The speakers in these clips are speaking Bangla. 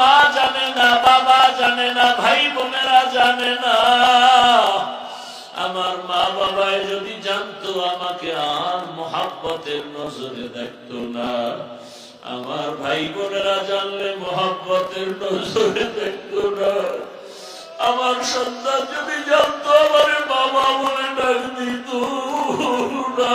মা জানে না, বাবা জানে না, ভাই বোনেরা জানে না। আমার মা বাবাই যদি জানতো, আমাকে আর মোহাব্বতের নজরে দেখতো না। আমার ভাই বোনেরা জানলে মোহাব্বতের নজরে দেখতো না। আমার সন্তান যদি জানতো, আমার বাবা বলে ডাক দিত না।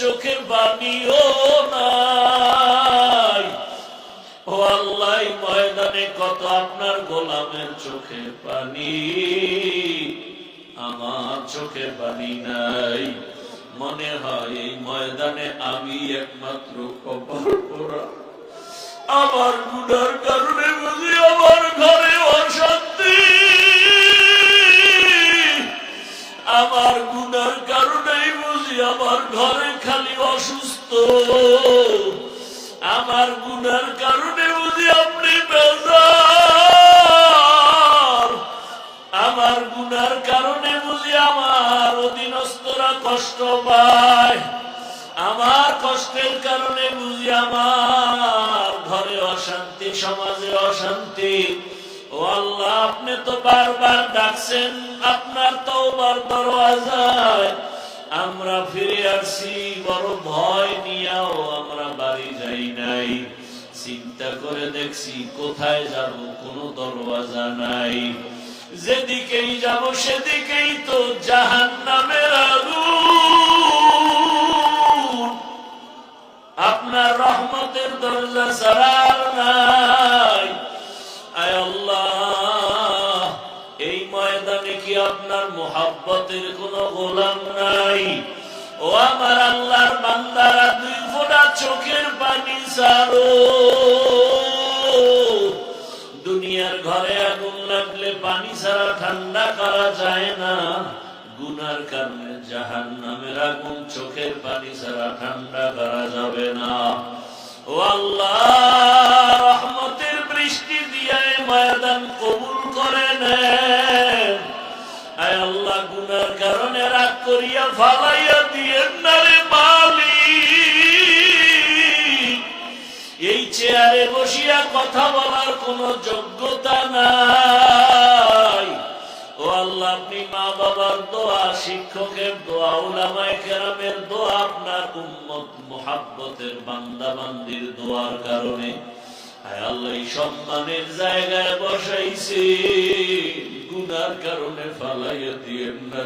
চোখের বাণীও নাই। ও আল্লাহ ময়দানে কত আপনার গোলামের চোখে পানি আমার চোখে পানি নাই। মনে হয় এই ময়দানে আমি একমাত্র আমার গুনার কারণে আমার ঘরে অশান্তি আমার গুনার কারণে আপনি আমার গুনার কারণে বুঝি আমার অধীনস্থরা কষ্ট পায়। আমার কষ্টের কারণে বুঝি আমার ঘরে অশান্তি, সমাজে অশান্তি। ও আল্লাহ, আপনি তো বারবার ডাকছেন, আপনার তওবার দরওয়াজায়। আমরা ফিরে আসছি বড় ভয় নিয়েও আমরা বাড়ি যাই নাই। চিন্তা করে দেখছি কোথায় যাব, কোনো দরওয়াজা নাই। যেদিকেই যাব সেদিকেই তো জাহান নামের আগুন। আপনার রহমতের দরজা সারার নাই। আয় আল্লাহ, এই ময়দানে কি আপনার মোহাব্বতের কোনো গোলাম নাই? ও আমার আল্লাহর বান্দারা, দুই ফোঁটা চোখের পানি সারো দুনিয়ার ঘরে আগুন লাগলে পানি ছাড়া ঠান্ডা করা যায় না। গুনার কারণে জাহান নামের আগুন চোখের পানি ছাড়া ঠান্ডা করা যাবে না। ও আল্লাহ বসিয়া কথা বলার কোন যোগ্যতা নাই। ও আল্লাহ, আপনি মা বাবার দোয়া, শিক্ষকের দোয়া, উলামায়ে কেরামের দোয়া, আপনার উম্মত মোহাব্বতের বান্দা বান্দির দোয়ার কারণে। আল্লাহ সম্মানের জায়গায় বসাইছে, গুনার কারণে ফালাইয়া দিয়ে না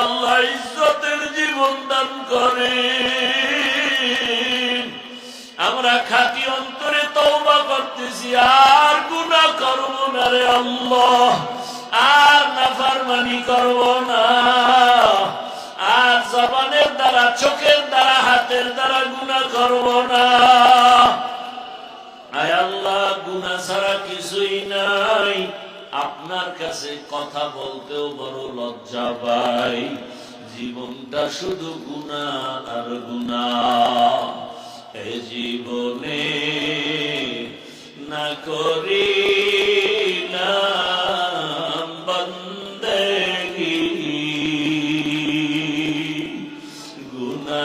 আল্লাহ। ইজ্জতের জীবন দান করে আমরা খাতি অন্তরে তওবা করতেছি, আর গুনাহ করব না রে আল্লাহ। আর নাফরমানি করব না। আর জবানের দ্বারা, চোখের দ্বারা, হাতের দ্বারা গুনাহ করব না। আয় আল্লাহ, গুনাহ ছাড়া কিছুই নাই। আপনার কাছে কথা বলতেও বড় লজ্জা পাই। জীবনটা শুধু গুণা আর গুণা জীবনে না করি গুনা